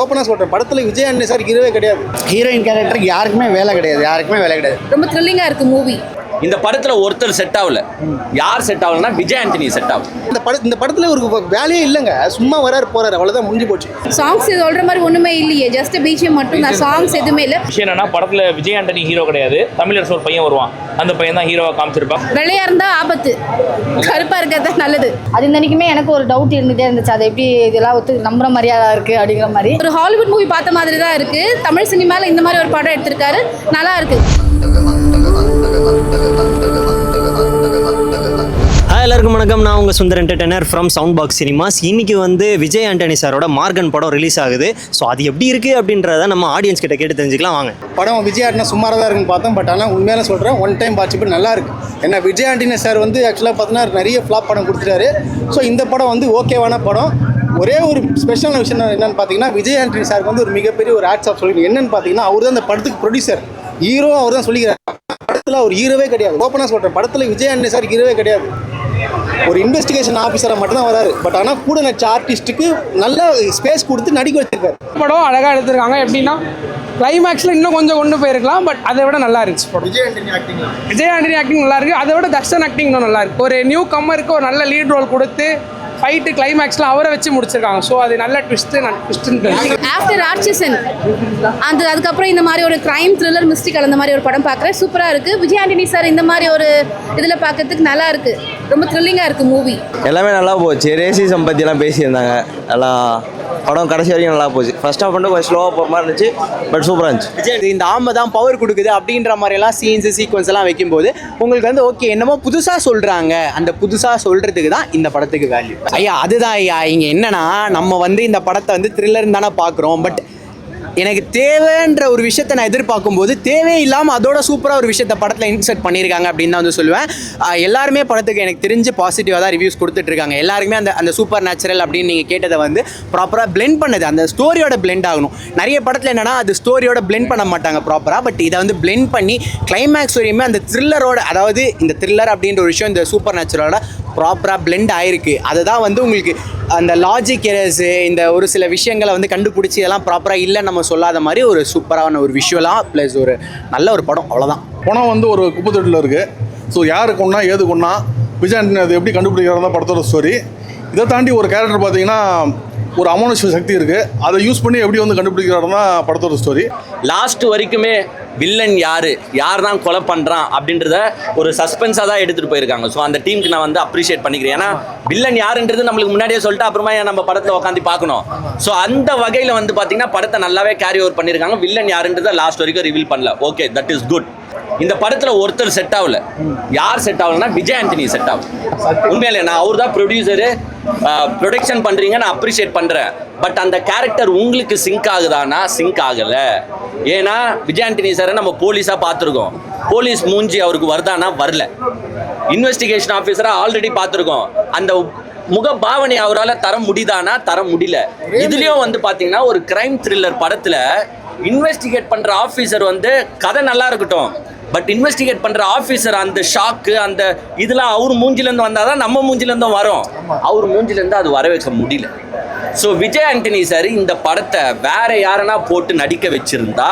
ஓப்பனாக சொல்கிறேன் படத்தில் விஜய் அண்ணன் சார் ஹீரோவே கிடையாது. ஹீரோயின் கேரக்டருக்கு யாருக்குமே வேலை கிடையாது. யாருக்குமே வேலை கிடையாது. ரொம்ப த்ரில்லிங்காக இருக்குது மூவி இந்த படத்துல ஒருத்தர் செட் ஆகல. யார் செட் ஆகலன்னா விஜய் ஆண்டனி செட் ஆகும். இந்த பட இந்த படத்தில் ஒரு வேலையே இல்லைங்க. சும்மா வராரு போறாரு அவ்வளோதான் முடிஞ்சு போச்சு. சாங்ஸ் சொல்கிற மாதிரி ஒன்றுமே இல்லையே. ஜஸ்ட் பிஜிஎம் மட்டும் தான். சாங்ஸ் எதுவுமே இல்லை. விஷயம் என்னன்னா படத்துல விஜய் ஆண்டனி ஹீரோ கிடையாது. தமிழரசு ஒரு பையன் வருவான். அந்த பையன் தான் ஹீரோவா காமிச்சிருப்பான். வெள்ளையாக இருந்தால் ஆபத்து. கருப்பாக இருக்கிறது நல்லது. அது இன்னைக்குமே எனக்கு ஒரு டவுட் இருந்துகிட்டே இருந்துச்சு. அது எப்படி இதெல்லாம் ஒத்து நம்புற மாதிரியா இருக்கு அப்படிங்கிற மாதிரி. ஒரு ஹாலிவுட் மூவி பார்த்த மாதிரி தான் இருக்குது தமிழ் சினிமாவில் இந்த மாதிரி ஒரு படம் எடுத்திருக்காரு. நல்லா இருக்கு. ஹாய் எல்லாருக்கும் வணக்கம். நான் உங்கள் Sundar entertainer from sound box cinemas இன்னைக்கு வந்து விஜய் ஆண்டனி சாரோட மார்கன் படம் ரிலீஸ் ஆகுது. ஸோ அது எப்படி இருக்குது அப்படின்றத நம்ம ஆடியன்ஸ் கிட்ட கேட்டு தெரிஞ்சுக்கலாம். வாங்க. படம் விஜய் ஆண்டனா சுமாராக தான் இருக்குன்னு பார்த்தோம். பட் ஆனால் உண்மையில சொல்கிறேன் ஒன் டைம் பார்த்து நல்லா இருக்கு. ஏன்னா விஜய் ஆண்டனி சார் வந்து ஆக்சுவலாக பார்த்தீங்கன்னா நிறைய ஃப்ளாப் படம் கொடுத்துட்டாரு. ஸோ இந்த படம் வந்து ஓகேவான படம். ஒரே ஒரு ஸ்பெஷலான விஷயம் என்னென்னு பார்த்தீங்கன்னா விஜய் ஆண்டனி சாருக்கு வந்து ஒரு மிகப்பெரிய ஒரு ஆட்ஸ் ஆஃப் சொல்லி என்னன்னு பார்த்தீங்கன்னா அவர் தான் அந்த படத்துக்கு ப்ரொடியூசர் ஹீரோ அவர் தான் சொல்லிக்கிறார். படத்தில் அவர் ஹீரோவே கிடையாது. ஓப்பனாக சொல்கிறேன் படத்தில் விஜய் ஆண்டனி சார் ஹீரோவே கிடையாது. ஒரு இன்வெஸ்டிகேஷன் ஆஃபீஸராக மட்டும்தான் வராரு. பட் ஆனால் கூட நடிச்ச ஆர்டிஸ்ட்டுக்கு நல்ல ஸ்பேஸ் கொடுத்து நடிக்க வச்சிருக்காரு. படம் அழகாக எடுத்திருக்காங்க. எப்படின்னா கிளைமேக்ஸில் இன்னும் கொஞ்சம் கொண்டு போயிருக்கலாம். பட் அதை விட நல்லா இருந்துச்சு படம். விஜய் ஆண்டனி ஆக்டிங் விஜய் ஆண்டனி ஆக்டிங் நல்லா இருக்கு. அதை விட தர்ஷன் ஆக்டிங் இன்னும் நல்லா இருக்கு. ஒரு நியூ கம்மருக்கு ஒரு நல்ல லீட் ரோல் கொடுத்து ஃபைட்டு கிளைமேக்ஸ்லாம் அவரை வச்சு முடிச்சிருக்காங்க. ஸோ அது நல்ல ட்விஸ்ட்டு ட்விஸ்ட்டுன்னு ஆஃப்டர் ராட்சசன் அந்த அதுக்கப்புறம் இந்த மாதிரி ஒரு கிரைம் த்ரில்லர் மிஸ்டிக் அந்த மாதிரி ஒரு படம் பார்க்குறேன். சூப்பராக இருக்குது விஜய் ஆண்டனி சார் இந்த மாதிரி ஒரு இதில் பார்க்கறதுக்கு நல்லா இருக்குது ரொம்ப த்ரில்லிங்காக இருக்குது மூவி எல்லாமே நல்லா போச்சு. ரேசிசம் பற்றிலாம் பேசியிருந்தாங்க. நல்லா படம் கடைசி வரைக்கும் நல்லா போச்சு. ஃபர்ஸ்ட் ஆஃப் மட்டும் கொஞ்சம் ஸ்லோவாக போகிற மாதிரி இருந்துச்சு பட் சூப்பராக இருந்துச்சு. இது இந்த ஆமை தான் பவர் கொடுக்குது அப்படின்ற மாதிரிலாம் சீன்ஸ் சீக்வன்ஸ் எல்லாம் வைக்கும்போது உங்களுக்கு வந்து ஓகே என்னமோ புதுசாக சொல்கிறாங்க அந்த புதுசாக சொல்கிறதுக்கு தான் இந்த படத்துக்கு வேல்யூ ஐயா அதுதான் ஐயா இங்கே என்னன்னா நம்ம வந்து இந்த படத்தை வந்து த்ரில்லர் தானே பார்க்குறோம் பட் எனக்கு தேவைன்ற ஒரு விஷயத்தை நான் எதிர்பார்க்கும்போது தேவையே இல்லாமல் அதோட சூப்பராக ஒரு விஷயத்த படத்தில் இன்சர்ட் பண்ணியிருக்காங்க அப்படின்னு தான் வந்து சொல்லுவேன். எல்லாருமே படத்துக்கு எனக்கு தெரிஞ்சு பாசிட்டிவாக தான் ரிவ்யூஸ் கொடுத்துட்ருக்காங்க எல்லாருக்குமே அந்த அந்த சூப்பர் நேச்சுரல் அப்படின்னு நீங்கள் கேட்டதை வந்து ப்ராப்பராக பிளெண்ட் பண்ணுது. அந்த ஸ்டோரியோட பிளெண்ட் ஆகணும். நிறைய படத்தில் என்னன்னா அது ஸ்டோரியோட பிளெண்ட் பண்ண மாட்டாங்க ப்ராப்பராக பட் இதை வந்து பிளெண்ட் பண்ணி கிளைமேக்ஸ் வரையுமே அந்த த்ரில்லரோட அதாவது இந்த த்ரில்லர் அப்படின்ற ஒரு விஷயம் இந்த சூப்பர் நேச்சுரலோட ப்ராப்பராக blend ஆயிருக்கு. அதுதான் வந்து உங்களுக்கு அந்த லாஜிக் எரர்ஸு இந்த ஒரு சில விஷயங்களை வந்து கண்டுபிடிச்சி இதெல்லாம் ப்ராப்பராக இல்லைன்னு நம்ம சொல்லாத மாதிரி ஒரு சூப்பரான ஒரு விஷுவலாக ப்ளஸ் ஒரு நல்ல ஒரு படம். அவ்வளோதான் பணம் வந்து ஒரு குப்பத்தொட்டில் இருக்குது ஸோ யாரு கொண்டா ஏது கொண்டா விஜய் அது எப்படி கண்டுபிடிக்கிறது தான் படத்தோட ஸ்டோரி இதை தாண்டி ஒரு கேரக்டர் பார்த்தீங்கன்னா ஒரு அமானுஷ சக்தி இருக்குது அதை யூஸ் பண்ணி எப்படி வந்து கண்டுபிடிக்கிறாருன்னா படத்தோட ஸ்டோரி லாஸ்ட் வரைக்குமே வில்லன் யாரு? யார் தான் கொலை பண்றான் அப்படின்றத ஒரு சஸ்பென்ஸாக தான் எடுத்துட்டு போயிருக்காங்க. ஸோ அந்த டீமுக்கு நான் வந்து அப்ரிஷியேட் பண்ணிக்கிறேன். ஏன்னா வில்லன் யாருன்றது நம்மளுக்கு முன்னாடியே சொல்லிட்டு அப்புறமா ஏன் நம்ம படத்தில் உட்காந்து பார்க்கணும்? ஸோ அந்த வகையில் வந்து பார்த்தீங்கன்னா படத்தை நல்லாவே கேரி ஓவர் பண்ணியிருக்காங்க. வில்லன் யாருன்றதை லாஸ்ட் வரைக்கும் ரிவீல் பண்ணல. ஓகே தட் இஸ் குட் இந்த படத்தில் ஒருத்தர் செட் ஆகல. யார் செட் ஆகலன்னா விஜய் ஆண்டனி செட் ஆகும் உண்மையிலே நான் அவர் தான் ப்ரொடியூசரு ப்ரொடக்ஷன் பண்ணுறீங்க நான் அப்ரிஷியேட் பண்ணுறேன் பட் அந்த கேரக்டர் உங்களுக்கு சிங்க் ஆகுதானா சிங்க் ஆகலை. ஏன்னா விஜய் ஆண்டனி சாரை நம்ம போலீஸாக பார்த்துருக்கோம். போலீஸ் மூஞ்சி அவருக்கு வருதானா வரல. இன்வெஸ்டிகேஷன் ஆஃபீஸராக ஆல்ரெடி பார்த்துருக்கோம். அந்த முக பாவனை அவரால் தர முடியுதானா தர முடியல. இதுலேயும் வந்து பார்த்தீங்கன்னா ஒரு கிரைம் த்ரில்லர் படத்தில் இன்வெஸ்டிகேட் பண்ணுற ஆஃபீஸர் வந்து கதை நல்லா இருக்கட்டும். பட் இன்வெஸ்டிகேட் பண்ற ஆஃபீஸர் அந்த ஷாக்கு அந்த இதெல்லாம் அவர் மூஞ்சில இருந்து வந்தாதான் நம்ம மூஞ்சில இருந்தும் வரும் அவர் மூஞ்சில இருந்து அது வர வைக்க முடியல. ஸோ விஜய் ஆண்டனி சார் இந்த படத்தை வேற யாரனா போட்டு நடிக்க வச்சிருந்தா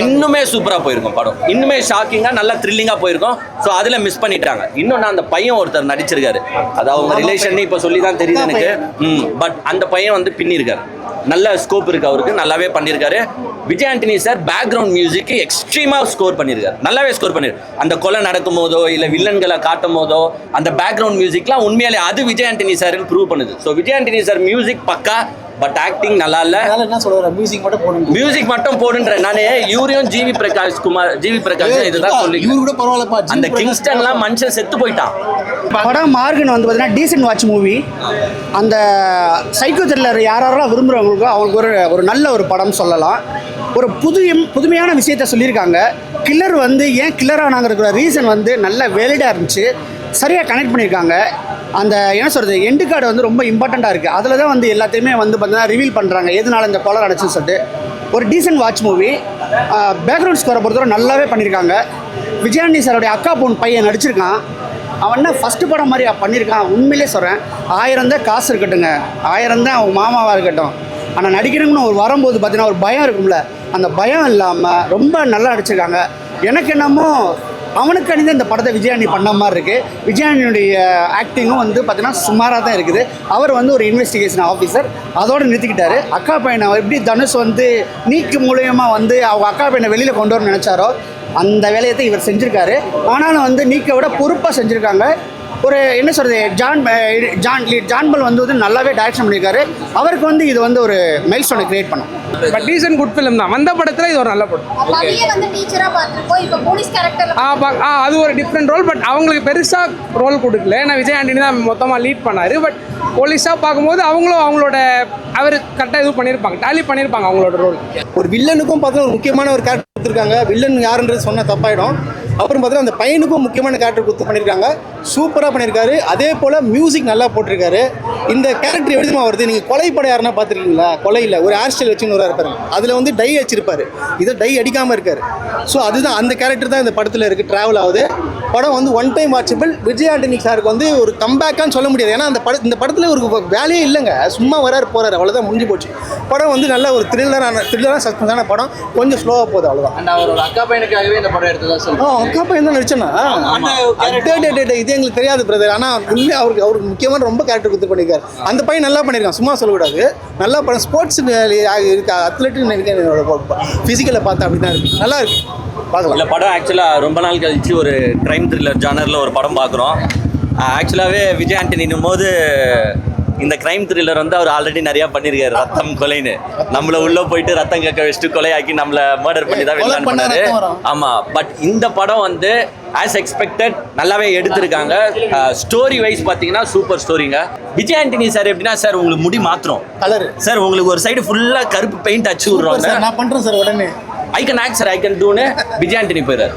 இன்னுமே சூப்பரா போயிருக்கும் படம். இன்னுமே ஷாக்கிங்கா நல்லா த்ரில்லிங்கா போயிருக்கும். ஸோ அதுல மிஸ் பண்ணிட்டாங்க. இன்னொன்னு அந்த பையன் ஒருத்தர் நடிச்சிருக்காரு. அது அவங்க ரிலேஷன் இப்ப சொல்லி தான் தெரியுது எனக்கு. பட் அந்த பையன் வந்து பின்னிருக்காரு. நல்ல ஸ்கோப் இருக்கு அவருக்கு. நல்லாவே பண்ணியிருக்காரு விஜய் ஆண்டனி சார் பேக்ரவுண்ட் மியூசிக்கு எக்ஸ்ட்ரீமாக ஸ்கோர் பண்ணியிருக்காரு நல்லாவே ஸ்கோர் பண்ணிருக்காரு அந்த கொலை நடக்கும் போதோ இல்லை வில்லன்களை காட்டும் போதோ அந்த பேக்ரவுண்ட் மியூசிக்லாம் உண்மையிலே அது விஜய் ஆண்டனி சார் ப்ரூவ் பண்ணுது. So Vijay Antony sir music பக்கா பட் ஆக்டிங் நல்லா இல்லை அதனால என்ன சொல்கிறேன் மியூசிக் மட்டும் போடுங்க. மியூசிக் மட்டும் போடுன்றேன். நானே இவரையும் ஜிவி பிரகாஷ் குமார் ஜிவி பிரகாஷ் இதுதான் சொல்லி இவரு கூட பரவாயில்லப்பா. அந்த கிங்ஸ்டன்லாம் மனுஷன் செத்து போயிட்டான். படம் மார்கன் வந்து பார்த்தீங்கன்னா டீசென்ட் வாட்ச் மூவி அந்த சைக்கோ த்ரில்லர் யார் யாரெல்லாம் விரும்புகிறவங்களுக்கோ அவங்களுக்கு ஒரு ஒரு நல்ல ஒரு படம் சொல்லலாம். ஒரு புதிய புதுமையான விஷயத்த சொல்லியிருக்காங்க. கில்லர் வந்து ஏன் கில்லர் ஆனாங்கிறதுக்கு ரீசன் வந்து நல்ல வேலிடாக இருந்துச்சு. சரியாக கனெக்ட் பண்ணியிருக்காங்க. அந்த என்ன சொல்கிறது எண்டு கார்டு வந்து ரொம்ப இம்பார்ட்டண்ட்டாக இருக்குது அதில் தான் வந்து எல்லாத்தையுமே வந்து பார்த்தீங்கன்னா ரிவீல் பண்ணுறாங்க எதனால இந்த கொலை நடச்சுன்னு சொல்லிட்டு. ஒரு டீசென்ட் வாட்ச் மூவி பேக்ரவுண்ட் ஸ்கோரை பொறுத்தவரை நல்லாவே பண்ணியிருக்காங்க விஜயாண்டி சாரோடைய அக்கா பொண்ணு பையன் நடிச்சிருக்கான். அவன் என்ன ஃபஸ்ட்டு படம் மாதிரி பண்ணியிருக்கான் உண்மையிலே சொல்கிறேன் ஆயிரம் தான் காசு இருக்கட்டுங்க ஆயிரம் தான் அவன் மாமாவாக இருக்கட்டும். ஆனால் நடிக்கிறவங்கன்னு ஒரு வரும்போது பார்த்தீங்கன்னா ஒரு பயம் இருக்கும்ல. அந்த பயம் இல்லாமல் ரொம்ப நல்லா நடிச்சிருக்காங்க. எனக்கு என்னமோ அவனுக்கு அணிந்த இந்த படத்தை விஜயாணி பண்ண மாதிரி இருக்குது விஜயாண்டியுடைய ஆக்டிங்கும் வந்து பார்த்தீங்கன்னா சுமாராக தான் இருக்குது. அவர் வந்து ஒரு இன்வெஸ்டிகேஷன் ஆஃபீஸர் அதோடு நிறுத்திக்கிட்டாரு. அக்கா பையனை எப்படி தனுஷ் வந்து நீக்கு மூலயமா வந்து அவங்க அக்கா பையனை வெளியில் கொண்டு வரணும்னு நினச்சாரோ அந்த வேலையத்தை இவர் செஞ்சுருக்காரு. ஆனாலும் வந்து நீக்கை விட பொறுப்பாக செஞ்சுருக்காங்க. ஒரு என்ன சொல்கிறது ஜான் ஜான் ஜான்பல் வந்து வந்து நல்லாவே டைரக்ஷன் பண்ணியிருக்காரு. அவருக்கு வந்து இது வந்து ஒரு மைல் ஸ்டோனை கிரியேட் பண்ணும். பட் டீசன்ட் குட் ஃபிலிம் தான். வந்த படத்தில் இது ஒரு நல்ல படம். ஆ அது ஒரு டிஃப்ரெண்ட் ரோல் பட் அவங்களுக்கு பெருசாக ரோல் கொடுக்கல. ஏன்னா விஜய் ஆண்டனி தான் மொத்தமாக லீட் பண்ணார். பட் போலீஸாக பார்க்கும்போது அவங்களும் அவங்களோட அவர் கரெக்டாக இது பண்ணியிருப்பாங்க டேலி பண்ணியிருப்பாங்க அவங்களோட ரோல் ஒரு வில்லனுக்கும் பார்த்தா ஒரு முக்கியமான ஒரு கேரக்டர் கொடுத்துருக்காங்க. வில்லன் யாருன்றது சொன்ன தப்பாயிடும். அப்புறம் பார்த்தீங்கன்னா அந்த பையனுக்கும் முக்கியமான கேரக்டர் கொடுத்து பண்ணியிருக்காங்க. சூப்பராக பண்ணியிருக்காரு. அதே போல் மியூசிக் நல்லா போட்டிருக்காரு. இந்த கேரக்டர் எப்படி வருது? நீங்கள் கொலைப்பட யாருன்னா பார்த்துருக்கீங்களா? கொலையில் ஒரு ஹேர் ஸ்டைல் வச்சுன்னு ஒரு இருப்பாரு. அதில் வந்து டை வச்சிருப்பாரு இதை டை அடிக்காமல் இருக்காரு. ஸோ அதுதான் அந்த கேரக்டர் தான் இந்த படத்தில் இருக்குது ட்ராவல் ஆகுது. படம் வந்து one time watchable Vijay Antony சாருக்கு வந்து ஒரு கம்பேக்கான்னு சொல்ல முடியாது. ஏன்னா அந்த பட இந்த படத்தில் ஒரு வேலையே இல்லைங்க. சும்மா வராரு போறாரு. அவ்வளோதான் முடிஞ்சு போச்சு. படம் வந்து நல்ல ஒரு த்ரில்லரான த்ரில்லரான சஸ்பென்ஸான படம். கொஞ்சம் ஸ்லோவாக போகுது அவ்வளோதான் அண்ட் அவரோட அக்கா பையனுக்காகவே இந்த படம் எடுத்ததா ஆ அக்கா பையன் தான் நடிச்சேன்னா டே டே டே டே இது எங்களுக்கு தெரியாது பிரதர் ஆனால் உண்மையாக அவருக்கு அவருக்கு முக்கியமான ரொம்ப கேரக்டர் கொடுத்து பண்ணியிருக்காரு அந்த பையன் நல்லா பண்ணியிருக்கான் சும்மா சொல்லக்கூடாது. நல்லா படம் ஸ்போர்ட்ஸ் இருக்கு அத்லெட்டுன்னு நினைக்கிறேன் என்னோட ஃபிசிக்கலை பார்த்தா அப்படி தான் இருக்கு. நல்லா இருக்கு. பார்க்கலாம். இல்லை படம் ஆக்சுவலாக ரொம்ப நாள் கழிச்சு ஒரு க்ரைம் த்ரில்லர் ஜானரில் ஒரு படம் பார்க்குறோம். ஆக்சுவலாகவே விஜய் ஆண்டனின்னும் போது இந்த க்ரைம் த்ரில்லர் வந்து அவர் ஆல்ரெடி நிறையா பண்ணியிருக்காரு ரத்தம் கொலைன்னு. நம்மள உள்ள போயிட்டு ரத்தம் கேட்க வச்சுட்டு கொலையாக்கி நம்மள மர்டர் பண்ணி தான் பண்ணா பண்ணாரு. ஆமாம் பட் இந்த படம் வந்து ஆஸ் எக்ஸ்பெக்டட் நல்லாவே எடுத்திருக்காங்க. ஸ்டோரி வைஸ் பார்த்தீங்கன்னா சூப்பர் ஸ்டோரிங்க விஜய் ஆண்டனி சார் எப்படின்னா சார் உங்களுக்கு முடி மாத்திரம். கலர் சார் உங்களுக்கு ஒரு சைடு ஃபுல்லாக கருப்பு பெயிண்ட் அடிச்சு விட்றோம் நான் பண்ணுறேன் சார் உடனே. I can act sir I can டூன்னு விஜய் ஆண்டனி போயிறாரு.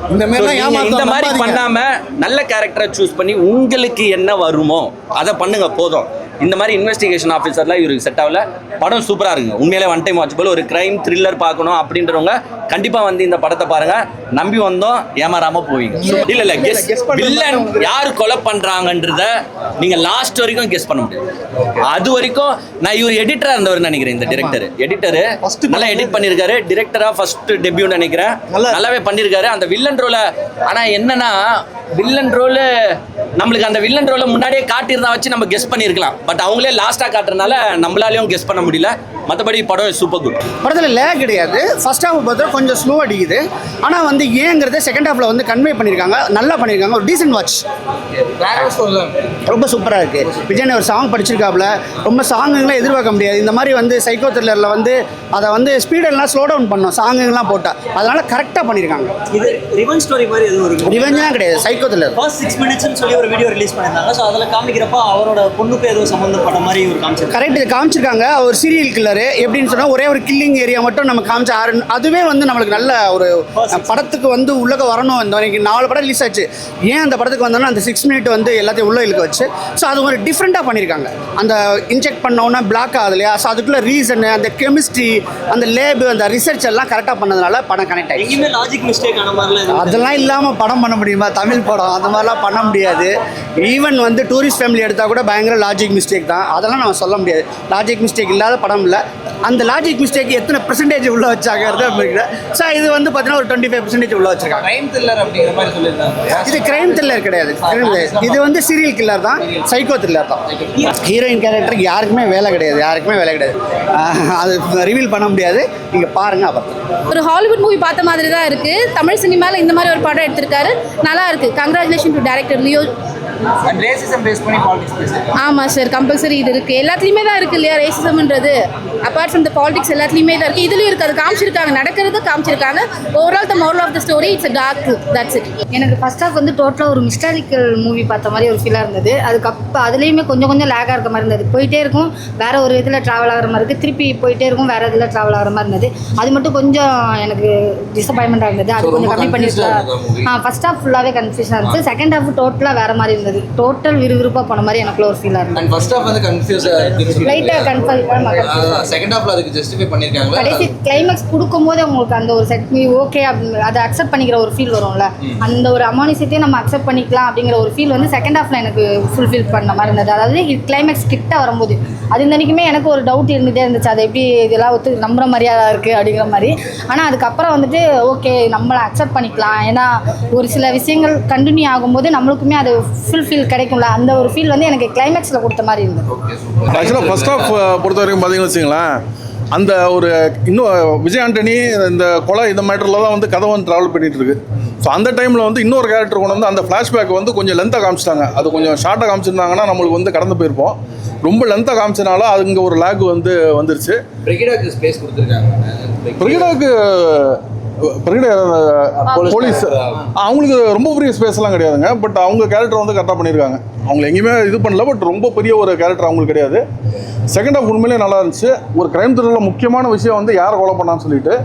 இந்த மாதிரி. பண்ணாம நல்ல கேரக்டரை சூஸ் பண்ணி உங்களுக்கு என்ன வருமோ அதை பண்ணுங்க போதும். இந்த மாதிரி இன்வெஸ்டிகேஷன் ஆஃபீஸர்லாம் இவருக்கு செட் ஆகல. படம் சூப்பராக இருக்குங்க உண்மையிலே ஒன் டைம் வாட்ச் போல ஒரு கிரைம் த்ரில்லர் பார்க்கணும் அப்படின்றவங்க கண்டிப்பாக வந்து இந்த படத்தை பாருங்க. நம்பி வந்தோம் ஏமாறாம போவீங்க. இல்ல இல்ல கெஸ் வில்லன் யார் கொலை பண்றாங்கன்றத நீங்க லாஸ்ட் வரைக்கும் கெஸ் பண்ண முடியாது. அது வரைக்கும் நான் இவர் எடிட்டரா இருந்தவர் நினைக்கிறேன் இந்த டிரெக்டர் எடிட்டர் First நல்லா எடிட் பண்ணியிருக்காரு டிரெக்டரா ஃபர்ஸ்ட் டெபியூ நினைக்கிறேன். நல்லாவே பண்ணியிருக்காரு அந்த வில்லன் ரோல ஆனா என்னன்னா வில்லன் ரோல் நம்மளுக்கு அந்த வில்லன் ரோலை முன்னாடியே காட்டியிருந்தா வச்சு நம்ம கெஸ் பண்ணியிருக்கலாம். பட் அவங்களே லாஸ்ட்டாக காட்டுறதுனால நம்மளாலையும் கெஸ் பண்ண முடியல. மற்றபடி படம் சூப்பர் குட் படத்தில் லே கிடையாது. ஃபர்ஸ்ட் ஹாஃப் பார்த்தா கொஞ்சம் ஸ்லோ அடிக்குது. ஆனால் வந்து ஏங்கிறத செகண்ட் ஹாஃபில் வந்து கன்வே பண்ணியிருக்காங்க நல்லா பண்ணியிருக்காங்க ஒரு டீசென்ட் வாட்ச் ரொம்ப சூப்பராக இருக்குது விஜய் ஒரு சாங் படிச்சிருக்காப்புல. ரொம்ப சாங்குங்களாம் எதிர்பார்க்க முடியாது. இந்த மாதிரி வந்து சைக்கோ த்ரில்லரில் வந்து அதை வந்து ஸ்பீடெல்லாம் ஸ்லோ டவுன் பண்ணோம் சாங்குங்கெல்லாம் போட்டால் அதனால் கரெக்டாக பண்ணியிருக்காங்க இது ரிவன் ஸ்டோரி மாதிரி எதுவும் இருக்கு? ரிவெஞ்செலாம் கிடையாது. சைக்கோ த்ரில்லர் ஃபர்ஸ்ட் சிக்ஸ் மினிட்ஸ்னு சொல்லி ஒரு வீடியோ ரிலீஸ் பண்ணியிருந்தாங்க. ஸோ அதில் காமிக்கிறப்ப அவரோட பொண்ணுக்கு ஏதோ சம்மந்தப்பட்ட மாதிரி இவர் காமிச்சிருக்காரு கரெக்ட் காமிச்சிருக்காங்க. ஒரு சீரியல் கில்லரு எப்படின்னு சொன்னால் ஒரே ஒரு கில்லிங் ஏரியா மட்டும் நம்ம காமிச்ச ஆறு அதுவே வந்து நம்மளுக்கு நல்ல ஒரு படத்துக்கு வந்து உள்ளக வரணும். இந்த வரைக்கும் நாலு படம் ரிலீஸ் ஆச்சு. ஏன் அந்த படத்துக்கு வந்தோம்னா அந்த சிக்ஸ் மினிட் வந்து எல்லாத்தையும் உள்ள இழுக்க வச்சு. ஸோ அது ஒரு டிஃப்ரெண்ட்டாக பண்ணியிருக்காங்க அந்த இன்ஜெக்ட் பண்ணோன்னா பிளாக் ஆகுது இல்லையா? ஸோ அதுக்குள்ள ரீசனு அந்த கெமிஸ்ட்ரி அந்த லேபு அந்த ரிசர்ச் எல்லாம் கரெக்டாக பண்ணதுனால படம் கனெக்ட் ஆகி எங்கேயுமே லாஜிக் மிஸ்டேக் ஆன மாதிரிலாம் எதுவும் அதெல்லாம் இல்லாமல் படம் பண்ண முடியுமா? தமிழ் படம். அந்த மாதிரிலாம் பண்ண முடியாது. ஈவன் வந்து டூரிஸ்ட் ஃபேமிலி எடுத்தால் கூட பயங்கர லாஜிக் மிஸ்டேக் தான். அதெல்லாம் நம்ம சொல்ல முடியாது. லாஜிக் மிஸ்டேக் இல்லாத படம் இல்லை. அந்த லாஜிக் மிஸ்டேக் எத்தனை பெர்சன்டேஜ் உள்ள வச்சாங்கிறது ஸோ இது வந்து பார்த்தீங்கன்னா ஒரு டுவெண்ட்டி ஃபைவ் பெர்சன்டேஜ் உள்ள வச்சிருக்காங்க. க்ரைம் த்ரில்லர் அப்படிங்கிற மாதிரி சொல்லியிருந்தாங்க. இது கிரைம் த்ரில்லர் கிடையாது. இது வந்து சீரியல் கில்லர் தான். சைக்கோ த்ரில்லர் தான். ஹீரோயின் கேரக்டருக்கு யாருக்குமே வேலை கிடையாது. யாருக்குமே வேலை கிடையாது. அது ரிவீல் பண்ண முடியாது. நீங்கள் பாருங்கள் அப்புறம் ஒரு ஹாலிவுட் மூவி பார்த்த மாதிரி தான் இருக்கு. தமிழ் சினிமாவில் இந்த மாதிரி ஒரு படம் எடுத்திருக்காரு. நல்லா இருக்கு. கங்க்ராச்சுலேஷன் டு டேரக்டர் லியோ ஆமாம் சார் கம்பல்சரி இது இருக்குது எல்லாத்துலேயுமே தான் இருக்குது இல்லையா ரேசிசம்ன்றது அப்பார்ட் ஃப்ரம் த பாலிடிக்ஸ் எல்லாத்துலேயுமே தான் இருக்குது இதுலேயும் இருக்குது அது காமிச்சிருக்காங்க. நடக்கிறது காமிச்சிருக்காங்க. Overall the moral of the story it's dark that's it எனக்கு ஃபர்ஸ்ட் ஹாஃப் வந்து டோட்டலாக ஒரு மிஸ்டாரிக்கல் மூவி பார்த்த மாதிரி ஒரு ஃபீலாக இருந்தது. அதுக்கப்புறம் அதுலேயுமே கொஞ்சம் கொஞ்சம் லேக்காக இருக்க மாதிரி இருந்தது. போயிட்டே இருக்கும். வேற ஒரு இதில் ட்ராவல் ஆகிற மாதிரி இருக்குது திருப்பி போயிட்டே இருக்கும். வேற இதில் ட்ராவல் ஆகிற மாதிரி இருந்தது. அது மட்டும் கொஞ்சம் எனக்கு டிசப்பாயின்மெண்ட்டாக இருந்தது. அது கொஞ்சம் கம்மி பண்ணிருக்கலாம் ஆ ஃபர்ஸ்ட் ஹாஃப் ஃபுல்லாகவே கன்ஃபியூஷனாக இருந்துச்சு. செகண்ட் ஹாஃப் டோட்டலாக வேற மாதிரி இருந்தது. இருந்தது டோட்டல் விறுவிறுப்பாக போன மாதிரி எனக்குள்ள ஒரு ஃபீலாக இருந்தது. அண்ட் ஃபர்ஸ்ட் ஹாஃப் வந்து கன்ஃபியூஸாக லைட்டாக கன்ஃபார்ம் செகண்ட் ஹாஃப்ல அதுக்கு ஜஸ்டிஃபை பண்ணியிருக்காங்களா கடைசி கிளைமேக்ஸ் கொடுக்கும்போது உங்களுக்கு அந்த ஒரு செட் மீ ஓகே அப்படின்னு அதை அக்செப்ட் பண்ணிக்கிற ஒரு ஃபீல் வரும்ல. அந்த ஒரு அமானுஷத்தையும் நம்ம அக்செப்ட் பண்ணிக்கலாம் அப்படிங்கிற ஒரு ஃபீல் வந்து செகண்ட் ஹாஃப்ல எனக்கு ஃபுல்ஃபில் பண்ண மாதிரி இருந்தது. அதாவது கிளைமேக்ஸ் கிட்ட வரும்போது அது இந்த எனக்கு ஒரு டவுட் இருந்துகிட்டே இருந்துச்சு. அது எப்படி இதெல்லாம் ஒத்து நம்புற மாதிரியா இருக்குது அப்படிங்கிற மாதிரி. ஆனால் அதுக்கப்புறம் வந்துட்டு ஓகே நம்மளை அக்செப்ட் பண்ணிக்கலாம். ஏன்னா ஒரு சில விஷயங்கள் கண்டினியூ ஆகும்போது நம்மளுக்குமே அது ஃபுல்ஃபில் கிடைக்கும்ல அந்த ஒரு ஃபீல் வந்து எனக்கு கிளைமேக்ஸில் கொடுத்த மாதிரி இருந்தது. ஆக்சுவலாக ஃபர்ஸ்ட் ஆஃப் பொறுத்த வரைக்கும் பார்த்தீங்கன்னு வச்சுங்களேன் அந்த ஒரு இன்னும் விஜய் ஆண்டனி இந்த கொலை இந்த மேட்டரில் தான் வந்து கதை வந்து ட்ராவல் பண்ணிட்டு இருக்கு ஸோ அந்த டைமில் வந்து இன்னொரு கேரக்டர் கொண்டு வந்து அந்த ஃப்ளாஷ்பேக் வந்து கொஞ்சம் லென்த்தாக காமிச்சிட்டாங்க. அது கொஞ்சம் ஷார்ட்டாக காமிச்சிருந்தாங்கன்னா நம்மளுக்கு வந்து கடந்து போயிருப்போம். ரொம்ப லென்த்தாக காமிச்சனால அது இங்கே ஒரு லேக் வந்து வந்துருச்சு. பிரிகிடாக்கு ஸ்பேஸ் கொடுத்துருக்காங்க. பிரிகிடாவுக்கு பிரிகிடா போலீஸ் அவங்களுக்கு ரொம்ப பெரிய ஸ்பேஸ்லாம் கிடையாதுங்க. பட் அவங்க கேரக்டர் வந்து கரெக்டாக பண்ணியிருக்காங்க. அவங்க எங்கேயுமே இது பண்ணல பட் ரொம்ப பெரிய ஒரு கேரக்டர் அவங்களுக்கு கிடையாது. செகண்ட் ஹாஃப் உண்மையிலே நல்லா இருந்துச்சு. ஒரு கிரைம் த்ரில்லில் முக்கியமான விஷயம் வந்து யாரை கொலை பண்ணான்னு சொல்லிட்டு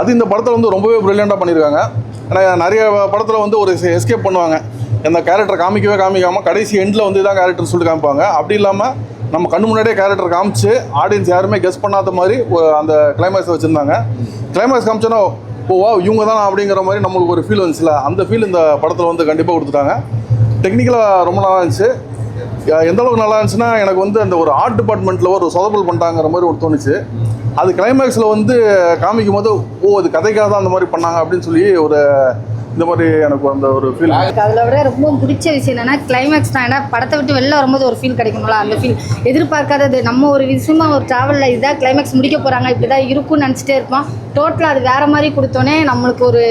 அது இந்த படத்தில் வந்து ரொம்பவே ப்ரில்லியண்ட்டாக பண்ணியிருக்காங்க. ஏன்னா நிறைய படத்தில் வந்து ஒரு எஸ்கேப் பண்ணுவாங்க. அந்த கேரக்டர் காமிக்கவே காமிக்காமல் கடைசி எண்டில் வந்து இதான் கேரக்டர் சொல்லிட்டு காமிப்பாங்க. அப்படி இல்லாமல் நம்ம கண்ணு முன்னாடியே கேரக்டர் காமிச்சு ஆடியன்ஸ் யாருமே கெஸ் பண்ணாத மாதிரி அந்த கிளைமேக்ஸ் வச்சுருந்தாங்க. கிளைமேக்ஸ் காமிச்சோன்னா ஓ வா இவங்க தான் அப்படிங்கிற மாதிரி நம்மளுக்கு ஒரு ஃபீல் வந்துச்சுல. அந்த ஃபீல் இந்த படத்தில் வந்து கண்டிப்பாக கொடுத்துட்டாங்க. டெக்னிக்கலாக ரொம்ப நல்லா இருந்துச்சு. எந்த அளவுக்கு நல்லா இருந்துச்சுன்னா எனக்கு வந்து அந்த ஒரு ஆர்ட் டிபார்ட்மெண்ட்டில் ஒரு சொதப்பல் பண்ணிட்டாங்கிற மாதிரி ஒரு தோணுச்சு. அது கிளைமேக்ஸில் வந்து காமிக்கும் போது ஓ அது கதைக்காக தான் அந்த மாதிரி பண்ணாங்க அப்படின்னு சொல்லி ஒரு இந்த மாதிரி எனக்கு அந்த ஒரு ஃபீல் அதில் விட ரொம்ப பிடிச்ச விஷயம் என்னென்னா கிளைமேக்ஸ் தான். ஏன்னா படத்தை விட்டு வெளில வரும்போது ஒரு ஃபீல் கிடைக்கும்ல அந்த ஃபீல் எதிர்பார்க்காதது நம்ம ஒரு விஷயமா ஒரு ட்ராவலில் இதாக கிளைமேக்ஸ் முடிக்க போகிறாங்க இப்படி தான் இருக்கும்னு நினச்சிட்டே இருப்போம். டோட்டலாக அது வேற மாதிரி கொடுத்தோன்னே நம்மளுக்கு ஒரு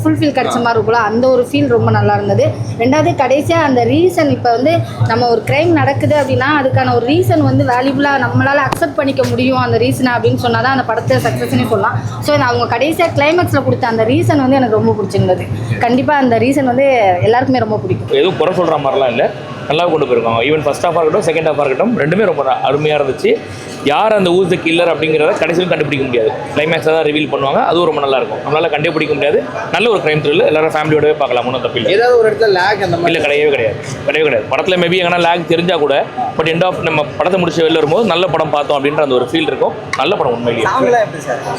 ஃபுல்ஃபில் கிடைச்ச மாதிரி இருக்கும்ல அந்த ஒரு ஃபீல் ரொம்ப நல்லா இருந்தது. ரெண்டாவது கடைசியாக அந்த ரீசன் இப்போ வந்து நம்ம ஒரு க்ரைம் நடக்குது அப்படின்னா அதுக்கான ஒரு ரீசன் வந்து வேல்யூபுளாக நம்மளால் அக்செப்ட் பண்ணிக்க முடியும் அந்த ரீசனை அப்படின்னு சொன்னால் தான் அந்த படத்தை சக்ஸஸ்னே சொல்லலாம். ஸோ அவங்க கடைசியாக கிளைமேக்ஸில் கொடுத்த அந்த ரீசன் வந்து எனக்கு ரொம்ப பிடிச்சிருந்தது. கண்டிப்பாக அந்த ரீசன் வந்து எல்லாருக்குமே ரொம்ப பிடிக்கும். எதுவும் குறை சொல்கிற மாதிரிலாம் இல்லை. நல்லா கொண்டு போயிருக்காங்க. ஈவன் ஃபர்ஸ்ட் ஹாஃபாக இருக்கட்டும் செகண்ட் ஹாஃபாக இருக்கட்டும் ரெண்டுமே ரொம்ப அருமையாக இருந்துச்சு. யார் அந்த ஊஸ் த கில்லர் அப்படிங்கிறத கடைசியிலும் கண்டுபிடிக்க முடியாது. கிளைமேக்ஸை தான் ரிவீல் பண்ணுவாங்க. அதுவும் ரொம்ப நல்லா இருக்கும் நம்மளால கண்டுபிடிக்க முடியாது. நல்ல ஒரு க்ரைம் த்ரில் எல்லாரும் ஃபேமிலியோடவே பார்க்கலாம் ஒன்றும் தப்பில்லை ஏதாவது ஒரு இடத்துல லேக் அந்த மாதிரி கிடையவே கிடையாது. கிடையவே கிடையாது. படத்தில் மேபி எங்கன்னா லேக் தெரிஞ்சால் கூட பட் எண்ட் ஆஃப் நம்ம படத்தை முடிச்சு வெளில வரும்போது நல்ல படம் பார்த்தோம் அப்படின்ற அந்த ஒரு ஃபீல் இருக்கும். நல்ல படம் உண்மையிலேயே.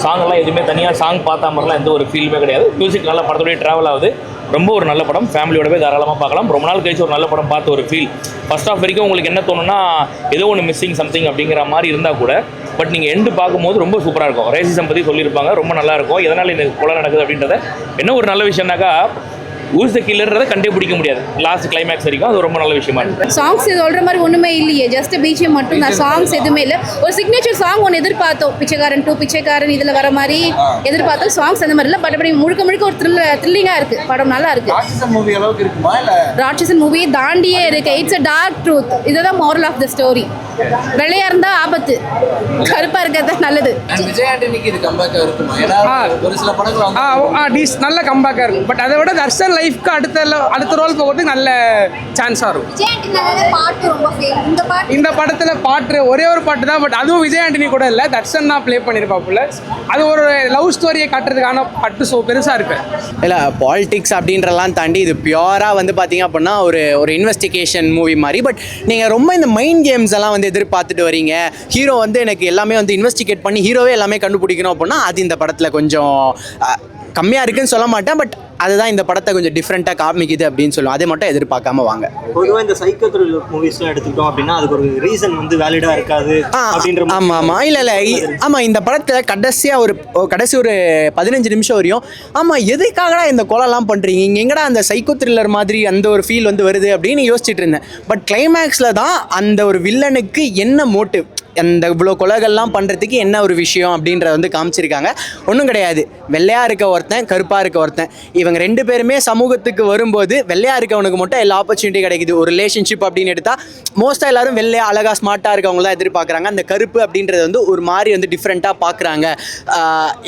சாங்லாம் எதுவுமே தனியாக சாங் பார்த்தா மாதிரிலாம் எந்த ஒரு ஃபீலுமே கிடையாது. மியூசிக் நல்ல படத்தோடய ட்ராவல் ஆகுது. ரொம்ப ஒரு நல்ல படம். ஃபேமிலியோடவே தாராளமாக பார்க்கலாம். ரொம்ப நாள் கழிச்சு ஒரு நல்ல படம் பார்த்த ஒரு ஃபீல் ஃபர்ஸ்ட் ஆஃப் வரைக்கும் உங்களுக்கு என்ன தோணுன்னா ஏதோ ஒன்று மிஸ்ஸிங் சம்திங் அப்படிங்கிற மாதிரி இருந்தால் கூட பட் நீங்கள் எண்டு பார்க்கும்போது ரொம்ப சூப்பராக இருக்கும். ரேசிசம் பற்றி சொல்லியிருப்பாங்க ரொம்ப நல்லா இருக்கும். எதனால் இந்த கொலை நடக்குது அப்படின்றத? என்ன ஒரு நல்ல விஷயம்னாக்கா ஊஸ் த கில்லர்ன்றதை கண்டுபிடிக்க முடியாது. லாஸ்ட் கிளைமேக்ஸ் வரைக்கும் அது ரொம்ப நல்ல விஷயமா இருக்கு சாங்ஸ் சொல்கிற மாதிரி ஒன்றுமே இல்லையே. ஜஸ்ட் பிஜிஎம் மட்டும் தான். சாங்ஸ் எதுவுமே இல்லை. ஒரு சிக்னேச்சர் சாங் ஒன்று எதிர்பார்த்தோம். பிச்சைக்காரன் டூ பிச்சைக்காரன் இதில் வர மாதிரி எதிர்பார்த்தோம். சாங்ஸ் அந்த மாதிரி இல்லை பட் அப்படி முழுக்க முழுக்க ஒரு த்ரில் த்ரில்லிங்காக இருக்குது படம் நல்லா இருக்குது ராட்சசம் மூவி அளவுக்கு இருக்குமா இல்லை? ராட்சசன் மூவி தாண்டியே இருக்கு. இட்ஸ் அ டார்க் ட்ரூத் இதுதான் moral ஆஃப் த ஸ்டோரி வெள்ளையா இருந்தா ஆபத்து. கருப்பா இருக்கிறது நல்லது. விஜய் ஆண்டனிக்கு இது கம்பேக்காக இருக்குமா? ஏன்னா ஆ. ஒரு சில படங்கள் ஆ வந்து ஓ- ஆ டீஸ் நல்ல கம்பேக்காக இருக்கும் பட் அதை விட தர்ஷன் லைஃப்க்கு அடுத்த அடுத்த ரோல் போகிறதுக்கு நல்ல சான்ஸாக இருக்கும். பாட்டு ரொம்ப இந்த பாட்டு இந்த படத்தில் பாட்டு ஒரே ஒரு பாட்டு தான் பட் அதுவும் விஜய் ஆண்டனி கூட இல்லை. தர்ஷன் தான் ப்ளே பண்ணியிருப்பாப்புல அது ஒரு லவ் ஸ்டோரியை காட்டுறதுக்கான பட்டு ஸோ பெருசாக இருக்கு. இல்லை பாலிடிக்ஸ் அப்படின்றலாம் தாண்டி இது பியூராக வந்து பார்த்தீங்க அப்படின்னா ஒரு ஒரு இன்வெஸ்டிகேஷன் மூவி மாதிரி. பட் நீங்கள் ரொம்ப இந்த மைண்ட் கேம்ஸ் எல்லாம் வந்து எதிர்பார்த்துட்டு வரீங்க. ஹீரோ வந்து எனக்கு எல்லாமே வந்து இன்வெஸ்டிகேட் பண்ணி ஹீரோவே எல்லாமே கண்டுபிடிக்கணும் அப்படின்னா அது இந்த படத்தில் கொஞ்சம் கம்மியாக இருக்குன்னு சொல்ல மாட்டேன். பட் அதுதான் இந்த படத்தை கொஞ்சம் டிஃப்ரெண்ட்டாக காமிக்குது அப்படின்னு சொல்லுவோம் அதை மட்டும் எதிர்பார்க்காம வாங்க. பொதுவாக இந்த சைக்கோ த்ரில்லர் மூவிஸ்லாம் எடுத்துக்கிட்டோம் அப்படின்னா அதுக்கு ஒரு ரீசன் வந்து வேலிடாக இருக்காது ஆ, அப்படின்ற மாதிரி ஆமா ஆமா. இல்ல இல்ல. இ- ஆமா இந்த படத்துல கடைசியா ஒரு கடைசி ஒரு பதினஞ்சு நிமிஷம் வரையும் ஆமா எதுக்காகடா இந்த கொலைலாம் பண்றீங்க? இங்க எங்கடா அந்த சைக்கோ த்ரில்லர் மாதிரி அந்த ஒரு ஃபீல் வந்து வருது அப்படின்னு யோசிச்சுட்டு இருந்தேன். பட் கிளைமேக்ஸ்ல தான் அந்த ஒரு வில்லனுக்கு என்ன மோட்டிவ் அந்த இவ்வளோ கொலைகள்லாம் பண்ணுறதுக்கு என்ன ஒரு விஷயம் அப்படின்றத வந்து காமிச்சிருக்காங்க. ஒன்றும் கிடையாது. வெள்ளையா இருக்க ஒருத்தன் கருப்பாக இருக்க ஒருத்தன். இவங்க ரெண்டு பேருமே சமூகத்துக்கு வரும்போது வெள்ளையா இருக்கவனுக்கு மட்டும் எல்லா ஆப்பர்ச்சுனிட்டி கிடைக்குது. ஒரு ரிலேஷன்ஷிப் அப்படின்னு எடுத்தா மோஸ்ட்டாக எல்லாரும் வெள்ளையா அழகா ஸ்மார்ட்டாக இருக்கவங்க தான் எதிர்பார்க்குறாங்க. அந்த கருப்பு அப்படின்றது வந்து ஒரு மாதிரி வந்து டிஃப்ரெண்ட்டாக பார்க்குறாங்க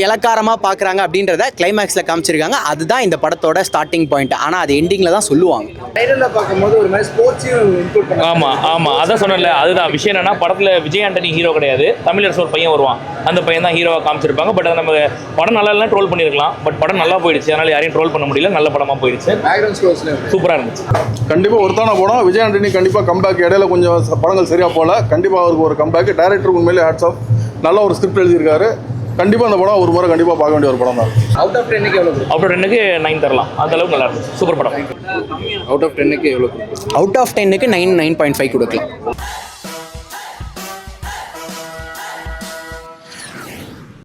இலக்காரமாக பார்க்குறாங்க அப்படின்றத கிளைமேக்ஸில் காமிச்சிருக்காங்க. அதுதான் இந்த படத்தோட ஸ்டார்டிங் பாயிண்ட் ஆனால் அது எண்டிங்கில் தான் சொல்லுவாங்க. டைட்டில் பார்க்கும்போது ஒரு மாதிரி ஸ்போர்ட்ஸையும் இன்க்ளூட் ஆமா ஆமா. அதான் சொன்னேன்ல அதுதான். விஷயம் என்னன்னா படத்துல விஜய் ஆண்டனி ஆண்டனி ஹீரோ கிடையாது. தமிழரசு ஒரு பையன் வருவான். அந்த பையன் தான் ஹீரோவாக காமிச்சிருப்பாங்க. பட் நம்ம படம் நல்லா இல்லைனா ட்ரோல் பண்ணியிருக்கலாம் பட் படம் நல்லா போயிடுச்சு. அதனால யாரையும் ட்ரோல் பண்ண முடியல. நல்ல படமாக போயிடுச்சு. சூப்பராக இருந்துச்சு. கண்டிப்பாக ஒருத்தான படம் விஜய் ஆண்டனி கண்டிப்பாக கம்பேக் இடையில கொஞ்சம் படங்கள் சரியாக போகல. கண்டிப்பாக அவருக்கு ஒரு கம்பேக் டேரக்டர் உண்மையிலே ஹேட்ஸ் ஆஃப் நல்ல ஒரு ஸ்கிரிப்ட் எழுதியிருக்காரு. கண்டிப்பாக அந்த படம் ஒரு முறை கண்டிப்பாக பார்க்க வேண்டிய ஒரு படம் தான். அவுட் ஆஃப் டென்னுக்கு எவ்வளோ அப்புறம் ரெண்டுக்கு நைன் தரலாம். அந்த அளவுக்கு நல்லா இருந்துச்சு. சூப்பர் படம். அவுட் ஆஃப் டென்னுக்கு நைன் நைன் பாயிண்ட் ஃபைவ் கொடுக்கலாம்.